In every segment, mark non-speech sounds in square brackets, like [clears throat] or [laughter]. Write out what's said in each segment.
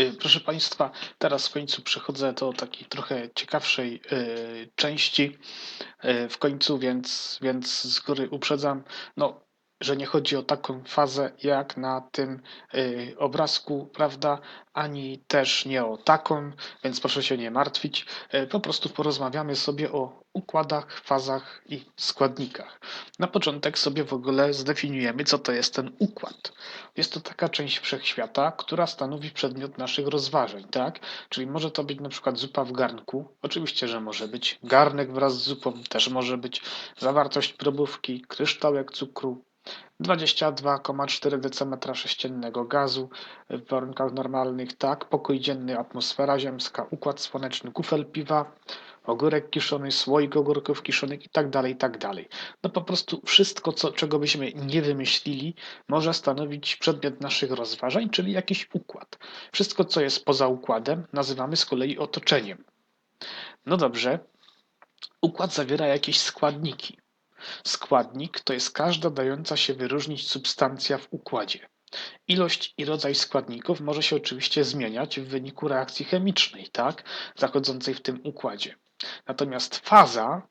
Y, Proszę Państwa, teraz w końcu przechodzę do takiej trochę ciekawszej y, części y, w końcu, więc, więc z góry uprzedzam, no, że nie chodzi o taką fazę jak na tym y, obrazku, prawda, ani też nie o taką, więc proszę się nie martwić. Y, Po prostu porozmawiamy sobie o układach, fazach i składnikach. Na początek sobie w ogóle zdefiniujemy, co to jest ten układ. Jest to taka część wszechświata, która stanowi przedmiot naszych rozważań, tak? Czyli może to być na przykład zupa w garnku. Oczywiście, że może być garnek wraz z zupą, też może być zawartość probówki, kryształek cukru, 22,4 dm sześciennego gazu w warunkach normalnych, tak? Pokój dzienny, atmosfera ziemska, układ słoneczny, kufel piwa, ogórek kiszony, słoik ogórków kiszonych i tak dalej, tak dalej. No po prostu wszystko, co, czego byśmy nie wymyślili, może stanowić przedmiot naszych rozważań, czyli jakiś układ. Wszystko, co jest poza układem, nazywamy z kolei otoczeniem. No dobrze, układ zawiera jakieś składniki. Składnik to jest każda dająca się wyróżnić substancja w układzie. Ilość i rodzaj składników może się oczywiście zmieniać w wyniku reakcji chemicznej, tak, zachodzącej w tym układzie. Natomiast faza,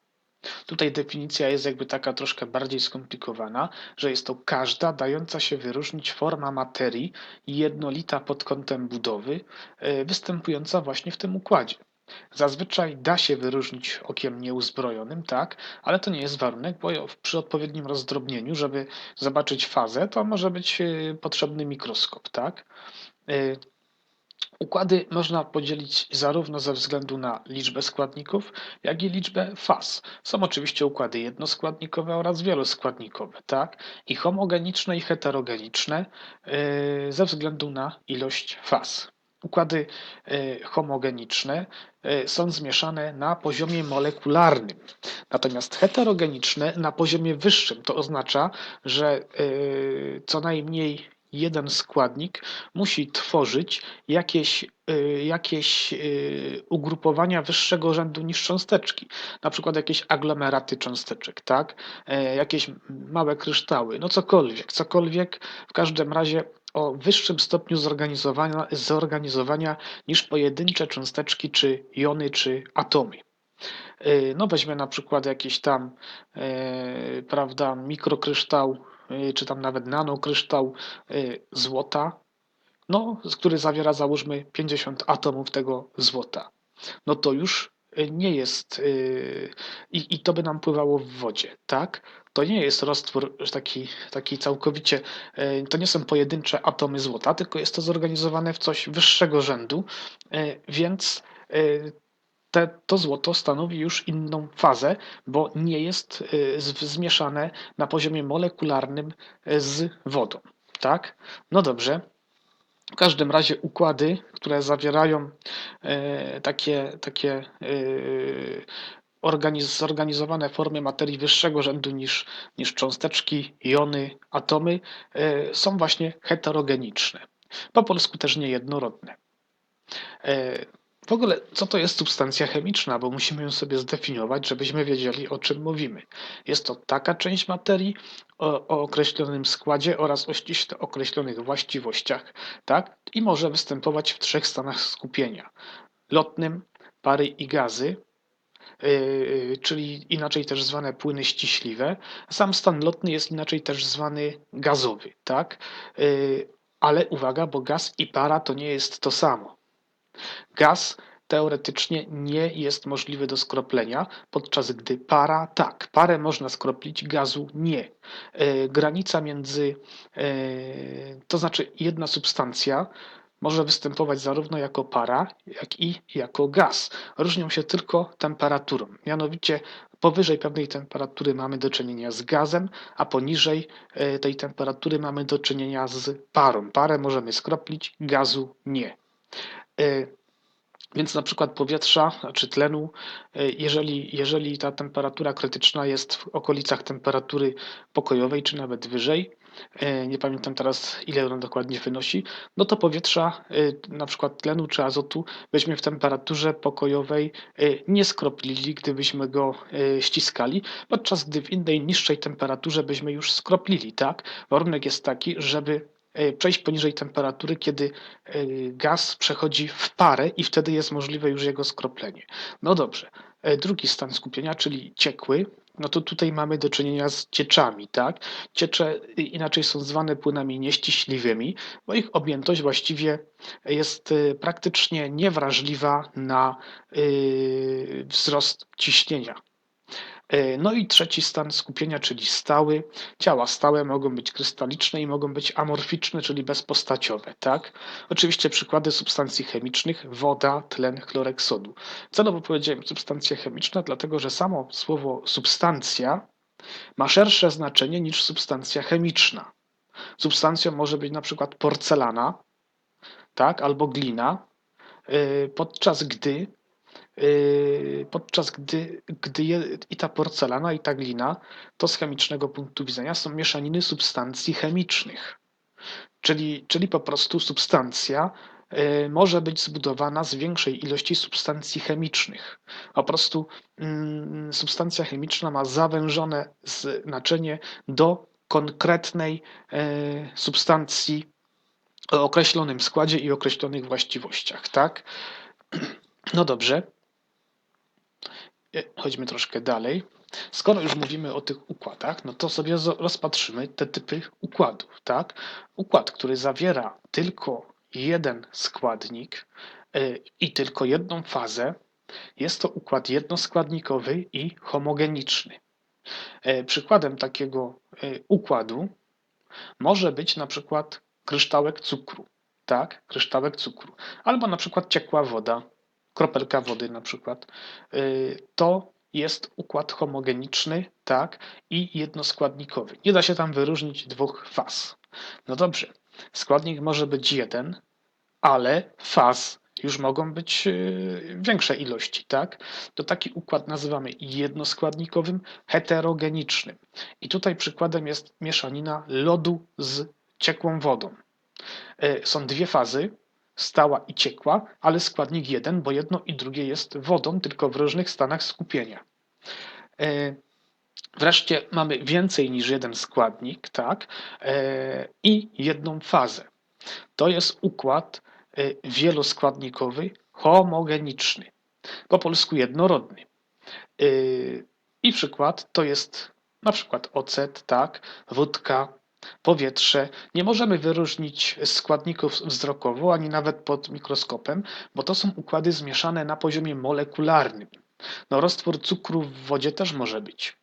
tutaj definicja jest jakby taka troszkę bardziej skomplikowana, że jest to każda dająca się wyróżnić forma materii jednolita pod kątem budowy, e, występująca właśnie w tym układzie. Zazwyczaj da się wyróżnić okiem nieuzbrojonym, tak, ale to nie jest warunek, bo przy odpowiednim rozdrobnieniu, żeby zobaczyć fazę, to może być e, potrzebny mikroskop, tak. E, Układy można podzielić zarówno ze względu na liczbę składników, jak i liczbę faz. Są oczywiście układy jednoskładnikowe oraz wieloskładnikowe, tak? I homogeniczne i heterogeniczne yy, ze względu na ilość faz. Układy yy, homogeniczne są zmieszane na poziomie molekularnym, natomiast heterogeniczne na poziomie wyższym. To oznacza, że yy, co najmniej jeden składnik musi tworzyć jakieś, y, jakieś y, ugrupowania wyższego rzędu niż cząsteczki, na przykład jakieś aglomeraty cząsteczek, tak? E, jakieś małe kryształy, no cokolwiek, cokolwiek w każdym razie o wyższym stopniu zorganizowania, zorganizowania niż pojedyncze cząsteczki, czy jony, czy atomy. E, No weźmy na przykład jakiś tam, e, prawda, mikrokryształ, czy tam nawet nanokryształ e, złota, no, który zawiera załóżmy 50 atomów tego złota. No to już e, nie jest i, i to by nam pływało w wodzie, tak? To nie jest roztwór taki, taki całkowicie, to nie są pojedyncze atomy złota, tylko jest to zorganizowane w coś wyższego rzędu, więc te, to złoto stanowi już inną fazę, bo nie jest y, zmieszane na poziomie molekularnym y, z wodą. Tak? No dobrze. W każdym razie układy, które zawierają e, takie, takie organiz, zorganizowane formy materii wyższego rzędu niż, niż cząsteczki, jony, atomy, są właśnie heterogeniczne. Po polsku też niejednorodne. W ogóle, co to jest substancja chemiczna, bo musimy ją sobie zdefiniować, żebyśmy wiedzieli, o czym mówimy. Jest to taka część materii o, o określonym składzie oraz o ściśle określonych właściwościach, tak? I może występować w trzech stanach skupienia: lotnym, pary i gazy, yy, czyli inaczej też zwane płyny ściśliwe. Sam stan lotny jest inaczej też zwany gazowy, tak? Yy, Ale uwaga, bo gaz i para to nie jest to samo. Gaz teoretycznie nie jest możliwy do skroplenia, podczas gdy para tak. Parę można skroplić, gazu nie. E, Granica między, e, to znaczy jedna substancja może występować zarówno jako para, jak i jako gaz. Różnią się tylko temperaturą. Mianowicie powyżej pewnej temperatury mamy do czynienia z gazem, a poniżej e, tej temperatury mamy do czynienia z parą. Parę możemy skroplić, gazu nie. E, więc na przykład powietrza czy tlenu, e, jeżeli, jeżeli ta temperatura krytyczna jest w okolicach temperatury pokojowej, czy nawet wyżej, e, nie pamiętam teraz ile ona dokładnie wynosi, no to powietrza, na przykład tlenu czy azotu, byśmy w temperaturze pokojowej nie skroplili, gdybyśmy go ściskali, podczas gdy w innej niższej temperaturze byśmy już skroplili, tak? Warunek jest taki, żeby przejść poniżej temperatury, kiedy e, gaz przechodzi w parę i wtedy jest możliwe już jego skroplenie. No dobrze. E, drugi stan skupienia, czyli ciekły, no to tutaj mamy do czynienia z cieczami, tak? Ciecze inaczej są zwane płynami nieściśliwymi, bo ich objętość właściwie jest praktycznie niewrażliwa na wzrost ciśnienia. E, no i trzeci stan skupienia, czyli stały. Ciała stałe mogą być krystaliczne i mogą być amorficzne, czyli bezpostaciowe. Tak? Oczywiście przykłady substancji chemicznych, woda, tlen chlorek sodu. Celowo powiedziałem substancja chemiczna, dlatego że samo słowo substancja ma szersze znaczenie niż substancja chemiczna. Substancją może być na przykład porcelana, tak, albo glina, e, podczas gdy podczas gdy, gdy je, i ta porcelana, i ta glina, to z chemicznego punktu widzenia są mieszaniny substancji chemicznych. Czyli, czyli po prostu substancja yy, może być zbudowana z większej ilości substancji chemicznych. Po prostu mm, substancja chemiczna ma zawężone znaczenie do konkretnej yy, substancji o określonym składzie i określonych właściwościach, tak? [clears throat] No dobrze. E, chodźmy troszkę dalej. Skoro już mówimy o tych układach, no to sobie rozpatrzymy te typy układów, tak? Układ, który zawiera tylko jeden składnik e, i tylko jedną fazę, jest to układ jednoskładnikowy i homogeniczny. E, przykładem takiego układu może być na przykład kryształek cukru, tak? Kryształek cukru, albo na przykład ciekła woda, kropelka wody na przykład, y, to jest układ homogeniczny, tak, i jednoskładnikowy. Nie da się tam wyróżnić dwóch faz. No dobrze, składnik może być jeden, ale faz już mogą być y, większe ilości, tak? To taki układ nazywamy jednoskładnikowym, heterogenicznym. I tutaj przykładem jest mieszanina lodu z ciekłą wodą. Y, są dwie fazy, stała i ciekła, ale składnik jeden, bo jedno i drugie jest wodą, tylko w różnych stanach skupienia. E, wreszcie mamy więcej niż jeden składnik, tak, e, i jedną fazę. To jest układ e, wieloskładnikowy, homogeniczny, po polsku jednorodny. I przykład to jest na przykład ocet, tak, wódka, powietrze. Nie możemy wyróżnić składników wzrokowo, ani nawet pod mikroskopem, bo to są układy zmieszane na poziomie molekularnym. No, roztwór cukru w wodzie też może być,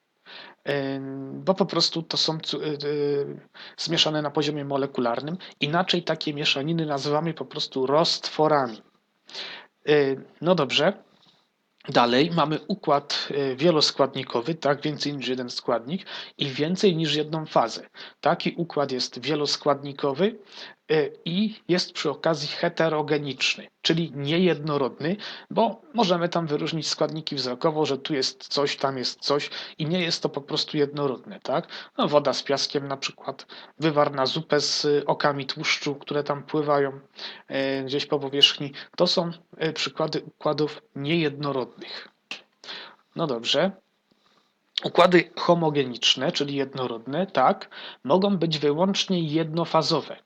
bo po prostu to są y, y, zmieszane na poziomie molekularnym. Inaczej takie mieszaniny nazywamy po prostu roztworami. No dobrze, Dalej mamy układ e, wieloskładnikowy, tak, więcej niż jeden składnik i więcej niż jedną fazę. Taki układ jest wieloskładnikowy i jest przy okazji heterogeniczny, czyli niejednorodny, bo możemy tam wyróżnić składniki wzrokowo, że tu jest coś, tam jest coś i nie jest to po prostu jednorodne, tak? No, woda z piaskiem na przykład, wywar na zupę z okami tłuszczu, które tam pływają e, gdzieś po powierzchni, to są przykłady układów niejednorodnych. No dobrze. Układy homogeniczne, czyli jednorodne, tak, mogą być wyłącznie jednofazowe.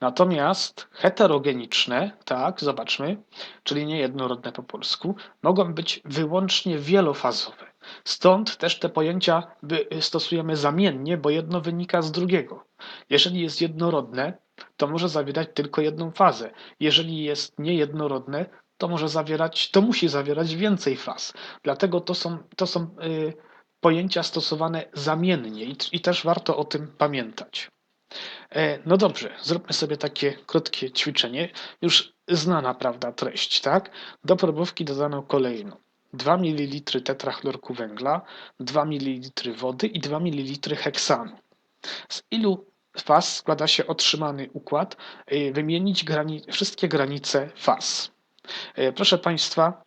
Natomiast heterogeniczne, tak, zobaczmy, czyli niejednorodne po polsku, mogą być wyłącznie wielofazowe. Stąd też te pojęcia stosujemy zamiennie, bo jedno wynika z drugiego. Jeżeli jest jednorodne, to może zawierać tylko jedną fazę. Jeżeli jest niejednorodne, to może zawierać, to musi zawierać więcej faz. Dlatego to są, to są y, pojęcia stosowane zamiennie i, i też warto o tym pamiętać. E, no dobrze, zróbmy sobie takie krótkie ćwiczenie. Już znana, prawda, treść, tak? Do probówki dodano kolejno 2 ml tetrachlorku węgla, 2 ml wody i 2 ml heksanu. Z ilu faz składa się otrzymany układ? E, wymienić grani wszystkie granice faz. E, proszę Państwa,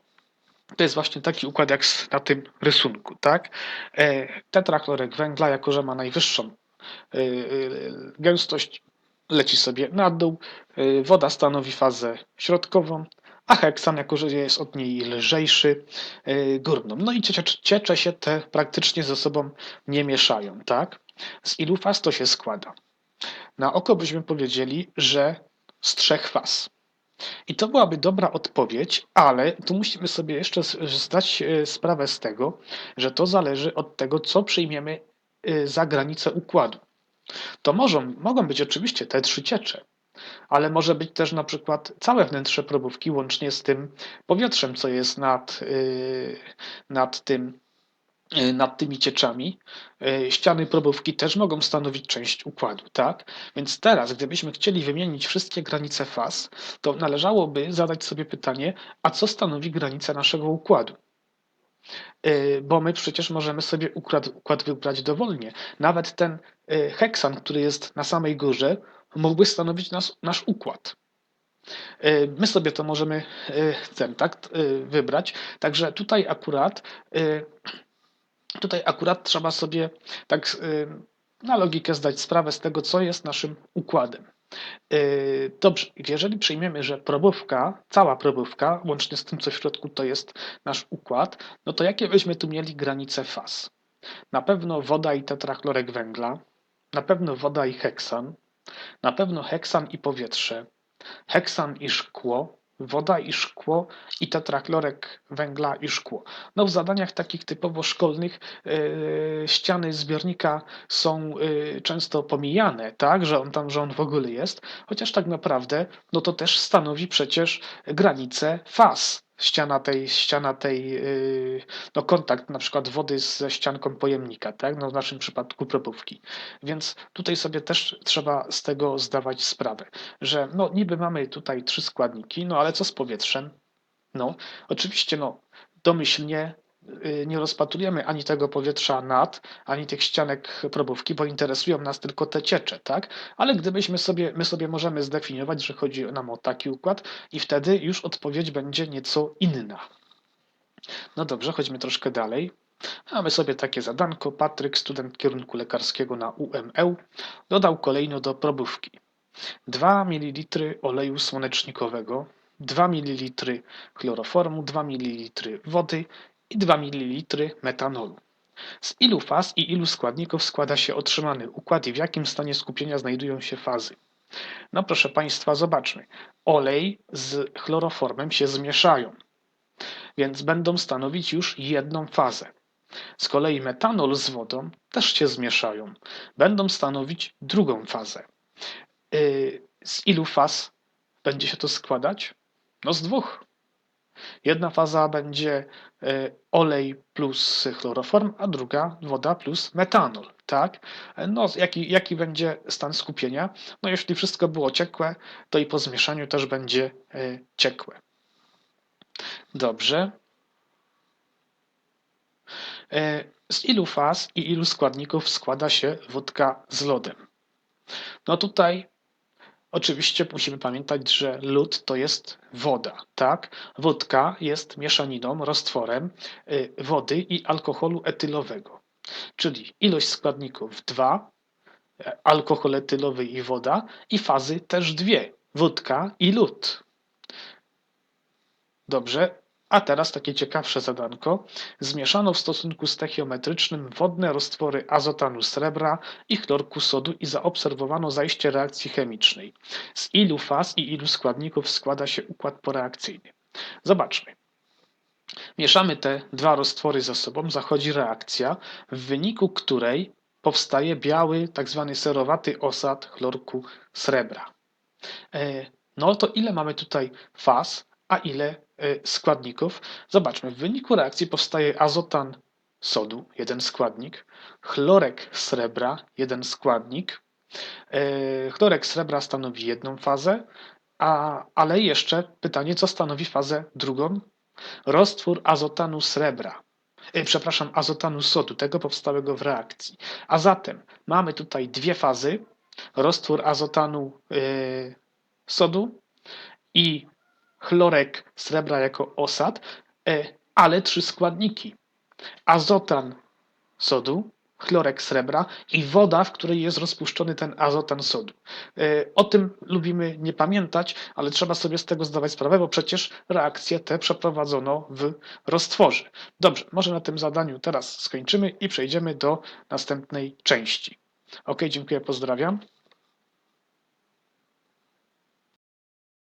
to jest właśnie taki układ jak na tym rysunku, tak? Tetrachlorek węgla, jako że ma najwyższą gęstość leci sobie na dół, y, woda stanowi fazę środkową, a heksan, jako że jest od niej lżejszy, górną. No i ciecze się te praktycznie ze sobą nie mieszają, tak? Z ilu faz to się składa? Na oko byśmy powiedzieli, że z trzech faz. I to byłaby dobra odpowiedź, ale tu musimy sobie jeszcze zdać e, sprawę z tego, że to zależy od tego, co przyjmiemy za granicę układu. To mogą, mogą być oczywiście te trzy ciecze, ale może być też na przykład całe wnętrze probówki łącznie z tym powietrzem, co jest nad, yy, nad tym yy, nad tymi cieczami. Ściany probówki też mogą stanowić część układu, tak? Więc teraz, gdybyśmy chcieli wymienić wszystkie granice faz, to należałoby zadać sobie pytanie, a co stanowi granica naszego układu? Yy, Bo my przecież możemy sobie układ, układ wybrać dowolnie. Nawet ten yy, heksan, który jest na samej górze, mógłby stanowić nas, nasz układ. Yy, My sobie to możemy ten, tak, wybrać. Także tutaj akurat tutaj akurat trzeba sobie tak na logikę zdać sprawę z tego, co jest naszym układem. Yy, Dobrze, jeżeli przyjmiemy, że probówka, cała probówka, łącznie z tym, co w środku to jest nasz układ, no to jakie byśmy tu mieli granice faz? Na pewno woda i tetrachlorek węgla, na pewno woda i heksan, na pewno heksan i powietrze, heksan i szkło, woda i szkło i tetrachlorek węgla i szkło. No w zadaniach takich typowo szkolnych yy, ściany zbiornika są yy, często pomijane, tak, że on tam, że on w ogóle jest, chociaż tak naprawdę no to też stanowi przecież granicę faz. Ściana tej, ściana tej, yy, no kontakt na przykład wody ze ścianką pojemnika, tak, no w naszym przypadku probówki. Więc tutaj sobie też trzeba z tego zdawać sprawę że no niby mamy tutaj trzy składniki, no ale co z powietrzem? No, oczywiście no domyślnie y, nie rozpatrujemy ani tego powietrza nad, ani tych ścianek probówki, bo interesują nas tylko te ciecze, tak? Ale gdybyśmy sobie, my sobie możemy zdefiniować, że chodzi nam o taki układ i wtedy już odpowiedź będzie nieco inna. No dobrze, chodźmy troszkę dalej. Mamy sobie takie zadanko. Patryk, student kierunku lekarskiego na UML, dodał kolejno do probówki 2 ml oleju słonecznikowego, 2 ml chloroformu, 2 ml wody i 2 ml metanolu. Z ilu faz i ilu składników składa się otrzymany układ i w jakim stanie skupienia znajdują się fazy? No proszę Państwa, zobaczmy. Olej z chloroformem się zmieszają, więc będą stanowić już jedną fazę. Z kolei metanol z wodą też się zmieszają, będą stanowić drugą fazę. Yy, Z ilu faz będzie się to składać? No z dwóch. Jedna faza będzie yy, olej plus chloroform, a druga woda plus metanol, tak? No, jaki, jaki będzie stan skupienia? No, jeśli wszystko było ciekłe, to i po zmieszaniu też będzie yy, ciekłe. Dobrze. Yy, Z ilu faz i ilu składników składa się wódka z lodem? No tutaj Oczywiście musimy pamiętać, że lód to jest woda, tak? Wódka jest mieszaniną, roztworem y, wody i alkoholu etylowego. Czyli ilość składników 2, alkohol etylowy i woda i fazy też dwie, wódka i lód. Dobrze, a teraz takie ciekawsze zadanko. Zmieszano w stosunku stechiometrycznym wodne roztwory azotanu srebra i chlorku sodu i zaobserwowano zajście reakcji chemicznej. Z ilu faz i ilu składników składa się układ poreakcyjny? Zobaczmy. Mieszamy te dwa roztwory ze sobą, zachodzi reakcja, w wyniku której powstaje biały, tak zwany serowaty osad chlorku srebra. E, No to ile mamy tutaj faz, a ile e, składników? Zobaczmy, w wyniku reakcji powstaje azotan sodu, jeden składnik, chlorek srebra, jeden składnik. E, Chlorek srebra stanowi jedną fazę, a, ale jeszcze pytanie, co stanowi fazę drugą? Roztwór azotanu srebra. E, Przepraszam, azotanu sodu, tego powstałego w reakcji. A zatem mamy tutaj dwie fazy. Roztwór azotanu sodu i chlorek srebra jako osad, e, ale trzy składniki. Azotan sodu, chlorek srebra i woda, w której jest rozpuszczony ten azotan sodu. E, O tym lubimy nie pamiętać, ale trzeba sobie z tego zdawać sprawę, bo przecież reakcje te przeprowadzono w roztworze. Dobrze, może na tym zadaniu teraz skończymy i przejdziemy do następnej części. Ok, dziękuję, pozdrawiam.